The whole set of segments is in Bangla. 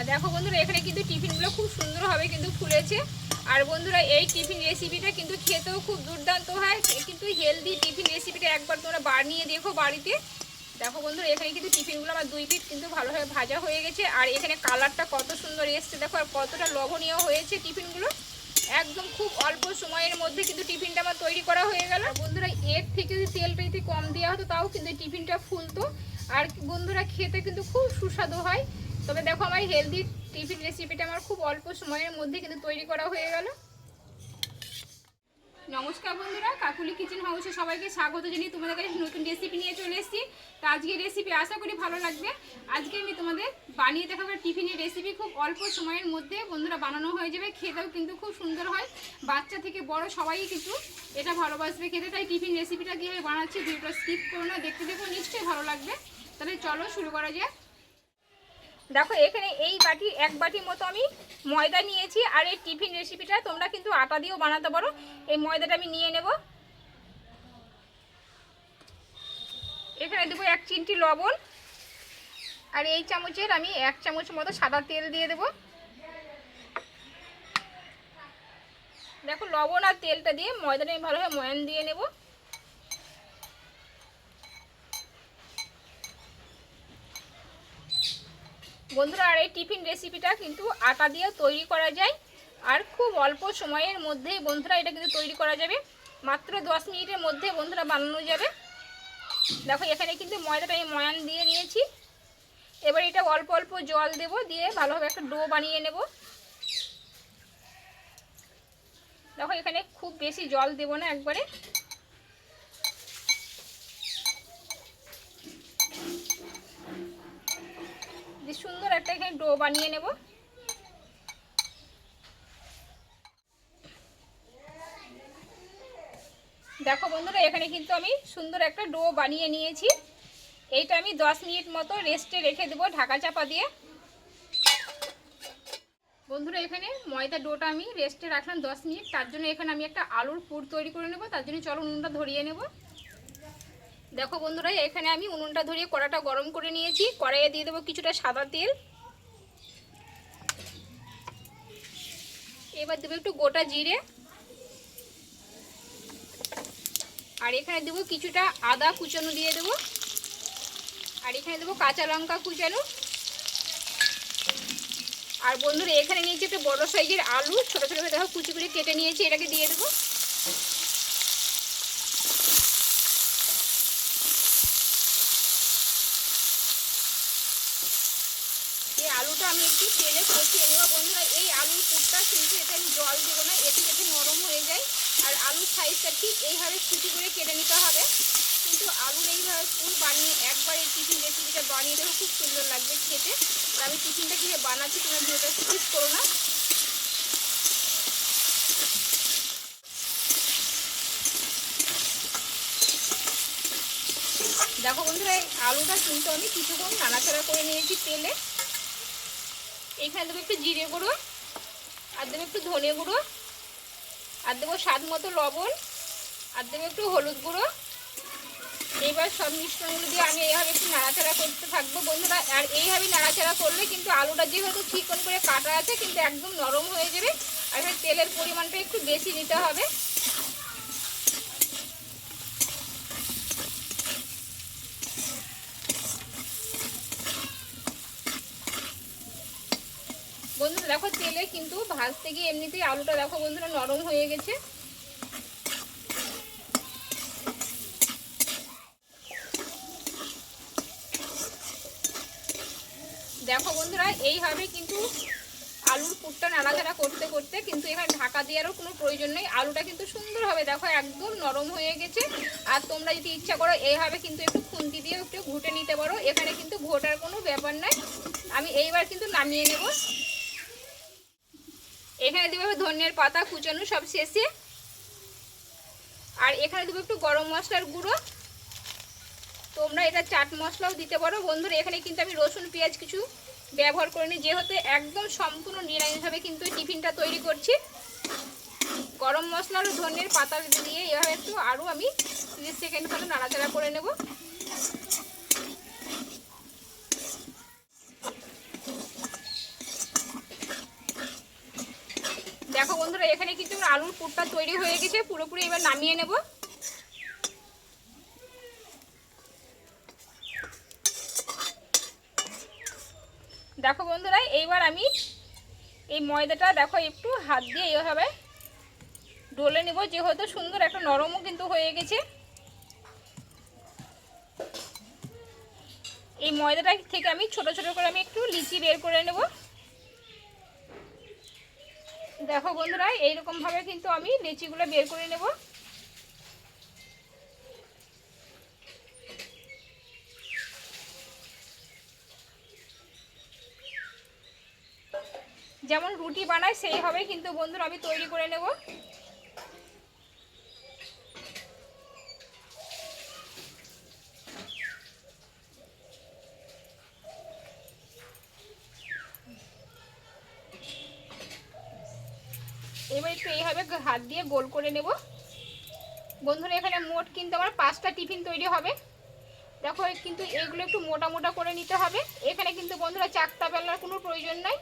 আর দেখো বন্ধুরা, এখানে কিন্তু টিফিনগুলো খুব সুন্দরভাবে কিন্তু ফুলেছে। আর বন্ধুরা, এই টিফিন রেসিপিটা কিন্তু খেতেও খুব দুর্দান্ত হয়। কিন্তু হেলদি টিফিন রেসিপিটা একবার তোমরা বানিয়ে দেখো বাড়িতে। দেখো বন্ধুরা, এখানে কিন্তু টিফিনগুলো আমার দুই পিঠ কিন্তু ভালোভাবে ভাজা হয়ে গেছে। আর এখানে কালারটা কত সুন্দর এসছে। দেখো, আর কতটা লবণীয় হয়েছে টিফিনগুলো। একদম খুব অল্প সময়ের মধ্যে কিন্তু টিফিনটা আমার তৈরি করা হয়ে গেল। বন্ধুরা, এর থেকে যদি তেলটা যদি কম দেওয়া হতো, তাও কিন্তু টিফিনটা ফুলতো। আর বন্ধুরা, খেতে কিন্তু খুব সুস্বাদু হয়। তবে দেখো আমার হেলদি টিফিন রেসিপিটা আমার খুব অল্প সময়ের মধ্যে কিন্তু তৈরি করা হয়ে গেল। নমস্কার বন্ধুরা, কাকুলি কিচেন হাউসে সবাইকে স্বাগত জানিয়ে তোমাদের কাছে নতুন রেসিপি নিয়ে চলে এসেছি। তো আজকে রেসিপি আশা করি ভালো লাগবে। আজকে আমি তোমাদের বানিয়ে দেখাবো টিফিনের রেসিপি খুব অল্প সময়ের মধ্যে। বন্ধুরা, বানানো হয়ে যাবে, খেতেও কিন্তু খুব সুন্দর হয়। বাচ্চা থেকে বড় সবাই কিন্তু এটা ভালোবাসবে খেতে। তাই টিফিন রেসিপিটা কীভাবে বানাচ্ছি ভিডিওটা স্কিপ করো না, দেখতে দেখো, নিশ্চয়ই ভালো লাগবে। তাহলে চলো শুরু করা যাক। দেখো, এখানে এই বাটি, এক বাটির মতো আমি ময়দা নিয়েছি, আর এই টিফিন রেসিপিটা তোমরা কিন্তু আটা দিয়েও বানাতে পারো। এই ময়দাটা আমি নিয়ে নেব। এখানে দেবো এক চিমটি লবণ, আর এই চামচের আমি এক চামচ মতো সাদা তেল দিয়ে দেব। দেখো, লবণ আর তেলটা দিয়ে ময়দাটা আমি ভালোভাবে ময়ান দিয়ে নেব। বন্ধুরা, আর এই টিফিন রেসিপিটা কিন্তু আটা দিয়ে তৈরি করা যায়। আর খুব অল্প সময়ের মধ্যেই বন্ধুরা এটা কিন্তু তৈরি করা যাবে। মাত্র দশ মিনিটের মধ্যে বন্ধুরা বানানো যাবে। দেখো, এখানে কিন্তু ময়দাটা আমি ময়ান দিয়ে নিয়েছি। এবার এটা অল্প অল্প জল দেব দিয়ে ভালোভাবে একটা ডো বানিয়ে নেব। দেখো, এখানে খুব বেশি জল দেব না একবারে। যে সুন্দর একটা এখানে ডো বানিয়ে নেব। দেখো বন্ধুরা, এখানে কিন্তু আমি সুন্দর একটা ডো বানিয়ে নিয়েছি। এইটা আমি 10 মিনিট মতো রেস্টে রেখে দেবো ঢাকা চাপা দিয়ে। বন্ধুরা, এখানে ময়দা ডোটা আমি রেস্টে রাখলাম 10 মিনিট। তার জন্য এখানে আমি একটা আলুর পুর তৈরি করে নেব। তার জন্য চলো নুনটা ধরিয়ে নেব। দেখো বন্ধুরা, এখানে আমি উনুনটা ধরিয়ে কড়াটা গরম করে নিয়েছি। কড়াইয়ে দিয়ে দেবো কিছুটা সাদা তেল। এবার দেবো একটু গোটা জিরে। আর এখানে দেবো কিছুটা আদা কুচানো দিয়ে দেবো। আর এখানে দেবো কাঁচা লঙ্কা কুচানো। আর বন্ধুরা, এখানে নিয়েছি একটা বড় সাইজের আলু। ছোটো ছোটো দেখো কুচি করে কেটে নিয়েছি, এটাকে দিয়ে দেবো। এই আলুটা আমি একটু তেলে কষিয়ে নেব। বন্ধুরা, এই আলুর পুরটা কিন্তু এতে আমি জল দেবো না, এতে যাতে নরম হয়ে যায়। আর আলুর সাইজটা ঠিক এইভাবে কুচি করে কেটে নিতে হবে। কিন্তু আলুর এইভাবে পুর বানিয়ে একবার এই টিফিন রেসিপিটা বানিয়ে দেবো, খুব সুন্দর লাগবে খেতে। আর আমি টিফিনটা কীভাবে বানাচ্ছি তোমরা ভিডিওটা স্কিপ করো না। দেখো বন্ধুরা, এই আলুটা কিন্তু আমি কিছুক্ষণ নাড়াচাড়া করে নিয়েছি তেলে। এখানে দেবো একটু জিরে গুঁড়ো, আর দেবো একটু ধনে গুঁড়ো, আর দেবো স্বাদ মতো লবণ, আর দেবো একটু হলুদ গুঁড়ো। এইবার সব মিশ্রণগুলো দিয়ে আমি এইভাবে একটু নাড়াচাড়া করতে থাকব বন্ধুরা। আর এইভাবে নাড়াচাড়া করলে কিন্তু আলুটা যেহেতু চিকন করে কাটা আছে, কিন্তু একদম নরম হয়ে যাবে। আর তেলের পরিমাণটা একটু বেশি নিতে হবে বন্ধুরা দেখো তেলে কিন্তু ভাজতে গিয়ে এমনিতেই আলুটা দেখো বন্ধুরা নরম হয়ে গেছে। দেখো বন্ধুরা, এইভাবে কিন্তু আলুর পুরটা নাড়াচাড়া করতে করতে কিন্তু এখানে ঢাকা দেওয়ারও কোনো প্রয়োজন নেই। আলুটা কিন্তু সুন্দরভাবে দেখো একদম নরম হয়ে গেছে। আর তোমরা যদি ইচ্ছা করো এইভাবে কিন্তু একটু খুন্তি দিয়ে একটু ঘুটে নিতে পারো। এখানে কিন্তু ঘোটার কোনো ব্যাপার নাই। আমি এইবার কিন্তু নামিয়ে নেব। এখানে দেবো ধনিয়ার পাতা, কুচানো সব শেষে। আর এখানে দেবো একটু গরম মশলার গুঁড়ো। তোমরা এটা চাট মশলাও দিতে পারো। বন্ধুরা, এখানে কিন্তু আমি রসুন, পেঁয়াজ কিছু ব্যবহার করিনি। যেহেতু একদম সম্পূর্ণ নিরামিষভাবে কিন্তু টিফিনটা তৈরি করছি। গরম মশলা আর ধনের পাতা দিয়ে এভাবে একটু আরও আমি তিরিশ সেকেন্ড মতো নাড়াচাড়া করে নেব। এখানে আলুর পুরটা তৈরি হয়ে গেছে, পুরোপুরি এবার নামিয়ে নেব। দেখো বন্ধুরা, এইবার আমি এই ময়দাটা দেখো একটু হাত দিয়ে এইভাবে ডলে নেব, যেহেতু সুন্দর একটা নরমও কিন্তু হয়ে গেছে। এই ময়দাটা থেকে আমি ছোট ছোট করে আমি একটু লিচি বের করে নেব। দেখো বন্ধুরা এইরকমভাবে কিন্তু আমি লিচিগুলো বের করে নেব। যেমন রুটি বানায়, সেইভাবে কিন্তু বন্ধুরা আমি তৈরি করে নেব। এবার একটু এইভাবে হাত দিয়ে গোল করে নেব। বন্ধুরা, এখানে মোট কিন্তু আমার পাঁচটা টিফিন তৈরি হবে। দেখো, কিন্তু এগুলো একটু মোটা মোটা করে নিতে হবে। এখানে কিন্তু বন্ধুরা চাকতা বেলার কোনো প্রয়োজন নাই।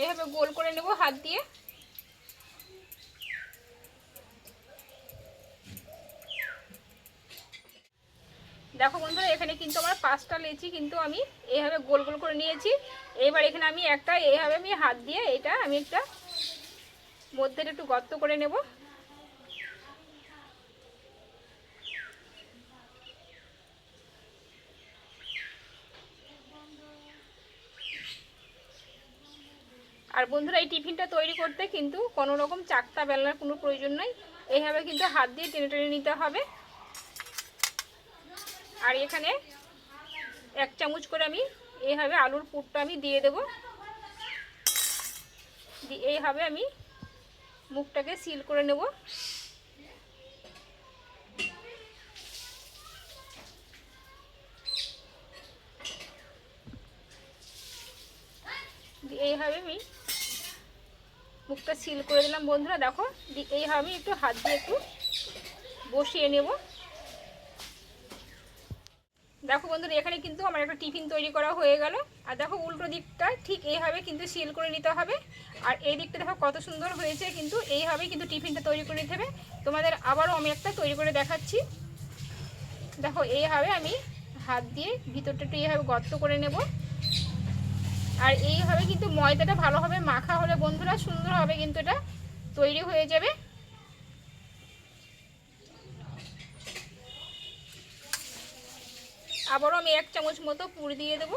এভাবে গোল করে নেব হাত দিয়ে। দেখো বন্ধুরা, এখানে কিন্তু আমার পাঁচটা লেচি কিন্তু আমি এইভাবে গোল গোল করে নিয়েছি। এবার এখানে আমি একটা এইভাবে আমি হাত দিয়ে এটা আমি একটা মধ্যে একটু গর্ত করে নেব। আর বন্ধুরা, এই টিফিনটা তৈরি করতে কিন্তু কোনো রকম চাকতা বেলনার কোনো প্রয়োজন নেই। এইভাবে কিন্তু হাত দিয়ে টেনে টেনে নিতে হবে। আর এখানে এক চামচ করে আমি এইভাবে আলুর পুরটা আমি দিয়ে দেব। এইভাবে আমি মুখটাকে সিল করে নেব। এইভাবে আমি মুখটা সিল করে দিলাম। বন্ধুরা দেখো এইভাবে আমি একটু হাত দিয়ে একটু বসিয়ে নেব। দেখো বন্ধুরা, এখানে কিন্তু আমার একটা টিফিন তৈরি করা হয়ে গেল। আর দেখো উল্টো দিকটা ঠিক এইভাবে কিন্তু সিল করে নিতে হবে। আর এই দিকটা দেখো কত সুন্দর হয়েছে, কিন্তু এইভাবেই কিন্তু টিফিনটা তৈরি করে নিতে হবে। তোমাদের আবারও আমি একটা তৈরি করে দেখাচ্ছি। দেখো, এইভাবে আমি হাত দিয়ে ভিতরটা একটু এইভাবে গর্ত করে নেব। আর এইভাবে কিন্তু ময়দাটা ভালোভাবে মাখা হলে বন্ধুরা সুন্দর হবে কিন্তু এটা তৈরি হয়ে যাবে। আবারও আমি এক চামচ মতো পুর দিয়ে দেব।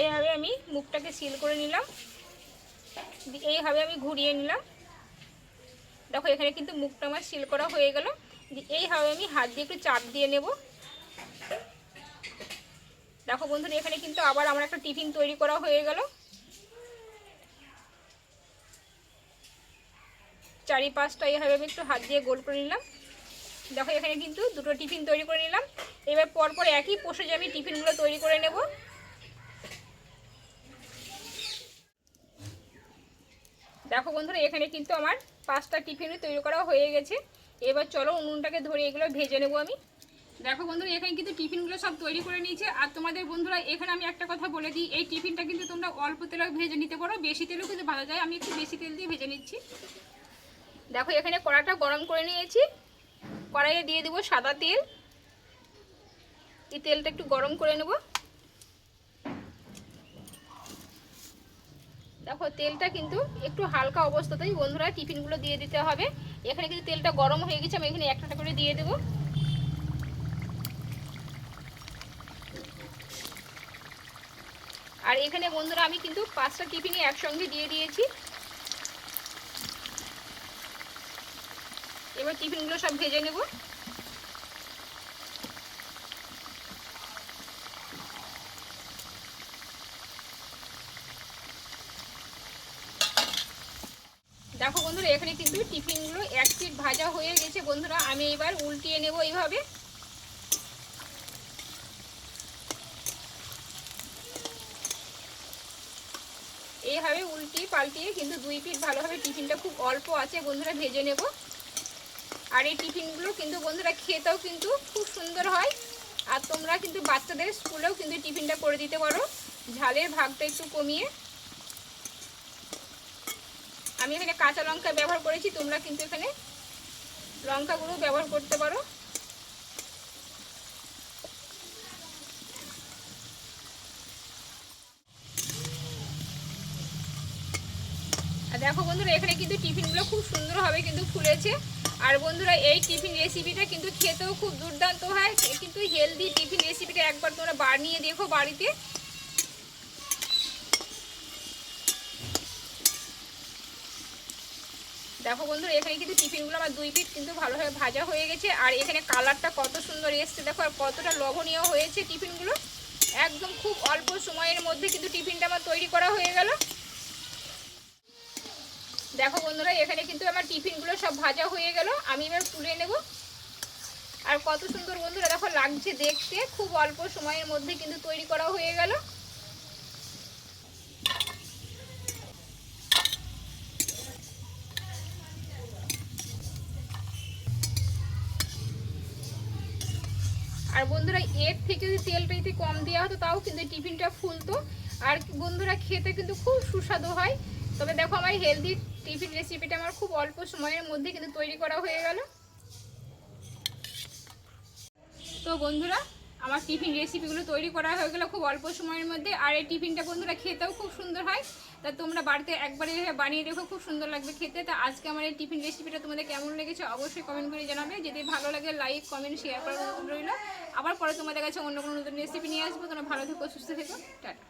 এইভাবে আমি মুখটাকে সিল করে নিলাম। এইভাবে আমি ঘুরিয়ে নিলাম। দেখো, এখানে কিন্তু মুখটা আমার সিল করা হয়ে গেল। এইভাবে আমি হাত দিয়ে একটু চাপ দিয়ে নেব। দেখো বন্ধুরা, এখানে কিন্তু আবার আমার একটা টিফিন তৈরি করা হয়ে গেল। চারি পাঁচটা এইভাবে আমি একটু হাত দিয়ে গোল করে নিলাম। দেখো এখানে কিন্তু দুটো টিফিন তৈরি করে নিলাম। এবার পরপর একই পোষে আমি টিফিনগুলো তৈরি করে নেব। দেখো বন্ধুরা, এখানে কিন্তু আমার পাঁচটা টিফিনও তৈরি করা হয়ে গেছে। এবার চলো উনুনটাকে ধরে এগুলো ভেজে নেব আমি। দেখো বন্ধুরা, এখানে কিন্তু টিফিনগুলো সব তৈরি করে নিয়েছে। আর তোমাদের বন্ধুরা, এখানে আমি একটা কথা বলে দিই, এই টিফিনটা কিন্তু তোমরা অল্প তেলে ভেজে নিতে পারো, বেশি তেলেও কিন্তু ভালো যায়। আমি একটু বেশি তেল দিয়ে ভেজে নিচ্ছি। দেখো, এখানে কড়াটা গরম করে নিয়েছি। কড়াইয়ে দিয়ে দেবো সাদা তেল। এই তেলটা একটু গরম করে নেব। দেখো, তেলটা কিন্তু একটু হালকা অবস্থাতেই বন্ধুরা টিফিনগুলো দিয়ে দিতে হবে। এখানে কিন্তু তেলটা গরম হয়ে গেছে, আমি এখানে একটা করে দিয়ে দেবো। আর এখানে বন্ধুরা আমি কিন্তু পাঁচটা টিফিনই একসঙ্গে দিয়ে দিয়েছি। এবার টিফিনগুলো সব ভেজে নেব। দেখো বন্ধুরা, এখানে কিন্তু টিফিনগুলো এক পিট ভাজা হয়ে গেছে বন্ধুরা, আমি এবার উল্টিয়ে নেব এইভাবে। এইভাবে উল্টিয়ে পাল্টিয়ে কিন্তু দুই পিট ভালোভাবে টিফিনটা খুব অল্প আছে বন্ধুরা, ভেজে নেব। আর এই টিফিনগুলো কিন্তু বন্ধুরা খেতেও কিন্তু খুব সুন্দর হয়। আর তোমরা কিন্তু বাচ্চাদের স্কুলেও কিন্তু টিফিনটা করে দিতে পারো। ঝালের ভাগটা একটু কমিয়ে। আমি এখানে কাঁচা লঙ্কা ব্যবহার করেছি, তোমরা কিন্তু এখানে লঙ্কাগুলো ব্যবহার করতে পারো। দেখো বন্ধুরা, এখানে কিন্তু টিফিনগুলো খুব সুন্দরভাবে কিন্তু ফুলেছে। আর বন্ধুরা, এই টিফিন রেসিপিটা কিন্তু খেতেও খুব দুর্দান্ত হয়। কিন্তু হেলদি টিফিন রেসিপিটা একবার তোমরা বানিয়ে দেখো বাড়িতে। দেখো বন্ধুরা, এখানে কিন্তু টিফিনগুলো আমার দুই পিট কিন্তু ভালোভাবে ভাজা হয়ে গেছে। আর এখানে কালারটা কত সুন্দর এসছে। দেখো আর কতটা লোভনীয় হয়েছে টিফিনগুলো। একদম খুব অল্প সময়ের মধ্যে কিন্তু টিফিনটা আমার তৈরি করা হয়ে গেল। দেখো বন্ধুরা, এখানে কিন্তু আমার টিফিনগুলো সব ভাজা হয়ে গেল। আমি এবার তুলে নেব। আর কত সুন্দর বন্ধুরা, দেখো লাগছে দেখতে। খুব অল্প সময়ের মধ্যে কিন্তু তৈরি করা হয়ে গেল। আর বন্ধুরা, এর থেকে যদি তেলটা একটু কম দেওয়া হতো, তাও কিন্তু টিফিনটা ফুলতো। আর বন্ধুরা, খেতে কিন্তু খুব সুস্বাদু হয়। তবে দেখো, আমার হেলদি টিফিন রেসিপিটা আমার খুব অল্প সময়ের মধ্যে কিন্তু তৈরি করা হয়ে গেল। তো বন্ধুরা, আমার টিফিন রেসিপিগুলো তৈরি করা হয়ে গেলো খুব অল্প সময়ের মধ্যে। আর এই টিফিনটা বন্ধুরা খেতেও খুব সুন্দর হয়। তা তোমরা বাড়িতে একবার বানিয়ে দেখো খুব সুন্দর লাগবে খেতে। তা আজকে আমার এই টিফিন রেসিপিটা তোমাদের কেমন লেগেছে অবশ্যই কমেন্ট করে জানাবে। যদি ভালো লাগে লাইক কমেন্ট শেয়ার অনুরোধ রইল। আবার পরে তোমাদের কাছে অন্য কোনো নতুন রেসিপি নিয়ে আসব। তোমরা ভালো থেকো, সুস্থ থেকো। টাটা।